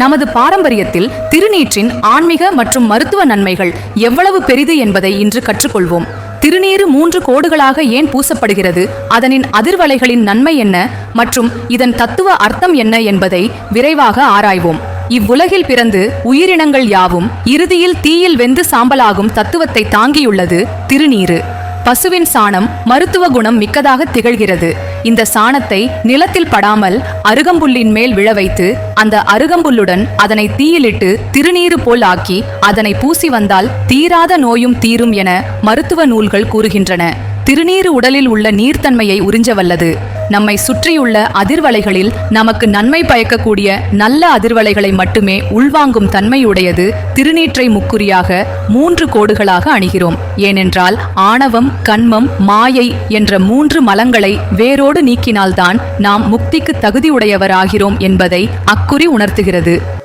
நமது பாரம்பரியத்தில் திருநீற்றின் ஆன்மீக மற்றும் மருத்துவ நன்மைகள் எவ்வளவு பெரிது என்பதை இன்று கற்றுக்கொள்வோம். திருநீறு மூன்று கோடுகளாக ஏன் பூசப்படுகிறது? அதனின் அதிர்வலைகளின் நன்மை என்ன? மற்றும் இதன் தத்துவ அர்த்தம் என்ன என்பதை விரைவாக ஆராய்வோம். இவ்வுலகில் பிறந்து உயிரினங்கள் யாவும் இறுதியில் தீயில் வெந்து சாம்பலாகும் தத்துவத்தை தாங்கியுள்ளது திருநீறு. பசுவின் சாணம் மருத்துவ குணம் மிக்கதாக திகழ்கிறது. இந்த சாணத்தை நிலத்தில் படாமல் அருகம்புல்லின் மேல் விழ வைத்து அந்த அருகம்புல்லுடன் அதனை தீயிலிட்டு திருநீறு போல் ஆக்கி அதனை பூசி வந்தால் தீராத நோயும் தீரும் என மருத்துவ நூல்கள் கூறுகின்றன. திருநீறு உடலில் உள்ள நீர்த்தன்மையை உறிஞ்ச வல்லது. நம்மை சுற்றியுள்ள அதிர்வலைகளில் நமக்கு நன்மை பயக்கக்கூடிய நல்ல அதிர்வலைகளை மட்டுமே உள்வாங்கும் தன்மையுடையது திருநீற்றை முக்குறியாக மூன்று கோடுகளாக அணிகிறோம். ஏனென்றால் ஆணவம் கண்மம் மாயை என்ற மூன்று மலங்களை வேரோடு நீக்கினால்தான் நாம் முக்திக்கு தகுதியுடையவராகிறோம் என்பதை அக்குறி உணர்த்துகிறது.